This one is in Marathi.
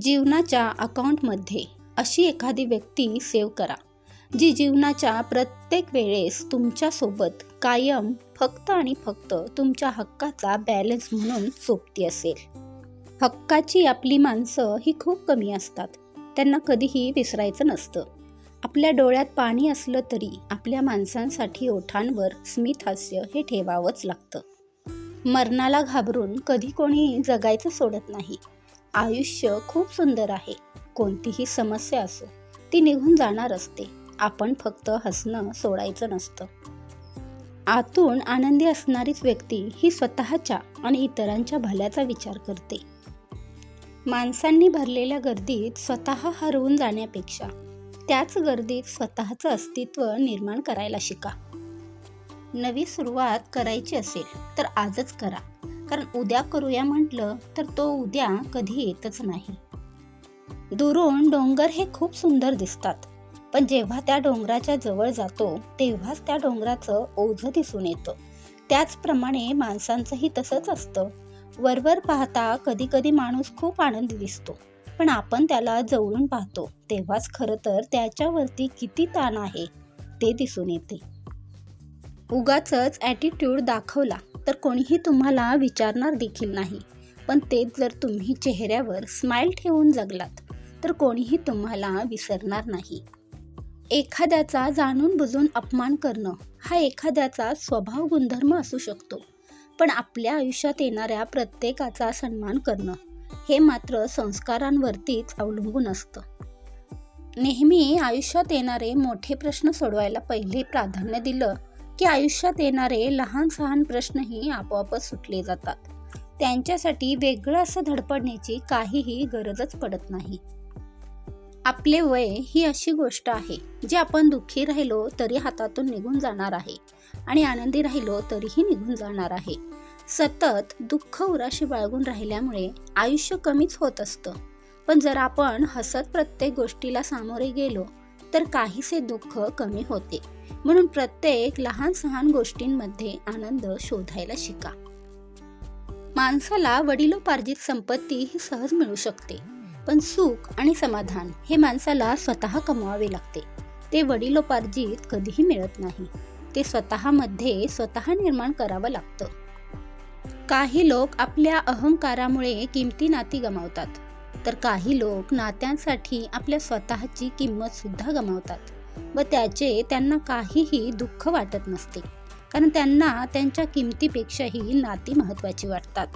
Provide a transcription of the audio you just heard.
जीवनाच्या अकाउंटमध्ये अशी एखादी व्यक्ती सेव्ह करा जी जीवनाच्या प्रत्येक वेळेस तुमच्यासोबत कायम फक्त आणि फक्त तुमच्या हक्काचा बॅलन्स म्हणून सोबती असेल. हक्काची आपली माणसं ही खूप कमी असतात. त्यांना कधीही विसरायचं नसतं. आपल्या डोळ्यात पाणी असलं तरी आपल्या माणसांसाठी ओठांवर स्मित हास्य हे ठेवावंच लागतं. मरणाला घाबरून कधी कोणी जगायचं सोडत नाही. आयुष्य खूप सुंदर आहे. कोणतीही समस्या असो ती निघून जाणार असते. आपण फक्त हसणं सोडायचं नसतं. आतून आनंदी असणारीच व्यक्ती ही स्वतःच्या आणि इतरांच्या भल्याचा विचार करते. माणसांनी भरलेल्या गर्दीत स्वतः हरवून जाण्यापेक्षा त्याच गर्दीत स्वतःचं अस्तित्व निर्माण करायला शिका. नवी सुरुवात करायची असेल तर आजच करा. कारण उद्या करूया म्हटलं तर तो उद्या कधी येतच नाही. दुरून डोंगर हे खूप सुंदर दिसतात. पण जेव्हा त्या डोंगराच्या जवळ जातो तेव्हाच त्या डोंगराचं ओझं दिसून येतं. त्याचप्रमाणे माणसांचंही तसंच असतं. वरवर पाहता कधी कधी माणूस खूप आनंदी दिसतो. पण आपण त्याला जवळून पाहतो तेव्हाच खरं तर त्याच्यावरती किती ताण आहे ते दिसून येते. उगाच ॲटिट्यूड दाखवला तर कोणीही तुम्हाला विचारणार देखील नाही. पण तेच जर तुम्ही चेहऱ्यावर स्माईल ठेवून जगलात तर कोणीही तुम्हाला विसरणार नाही. एखाद्याचा जाणून बुजून अपमान करणं हा एखाद्याचा स्वभाव गुणधर्म असू शकतो. पण आपल्या आयुष्यात येणाऱ्या प्रत्येकाचा सन्मान करणं हे मात्र संस्कारांवरतीच अवलंबून असतं. नेहमी आयुष्यात येणारे मोठे प्रश्न सोडवायला पहिले प्राधान्य दिलं की आयुष्यात येणारे लहान सहान प्रश्नही आपोआपच सुटले जातात. त्यांच्यासाठी वेगळं असं धडपडण्याची काहीही गरजच पडत नाही. आपले वय ही अशी गोष्ट आहे जी आपण दुःखी राहिलो तरी हातातून निघून जाणार आहे आणि आनंदी राहिलो तरीही निघून जाणार आहे. सतत दुःख उराशी बाळगून राहिल्यामुळे आयुष्य कमीच होत असतं. पण जर आपण हसत प्रत्येक गोष्टीला सामोरे गेलो तर काहीसे दुःख कमी होते. म्हणून प्रत्येक लहान सहान गोष्टींमध्ये आनंद शोधायला शिका. माणसाला वडिलोपार्जित संपत्ती ही सहज मिळू शकते. पण सुख आणि समाधान हे माणसाला स्वतः कमवावे लागते. ते वडिलोपार्जित कधीही मिळत नाही. ते स्वतःमध्ये स्वतः निर्माण करावं लागतं. काही लोक आपल्या अहंकारामुळे किमती नाती गमावतात. तर काही लोक नात्यांसाठी आपल्या स्वतःची किंमत सुद्धा गमावतात व त्याचे त्यांना काहीही दुःख वाटत नसते. कारण त्यांना त्यांच्या किमतीपेक्षाही नाती महत्त्वाची वाटतात.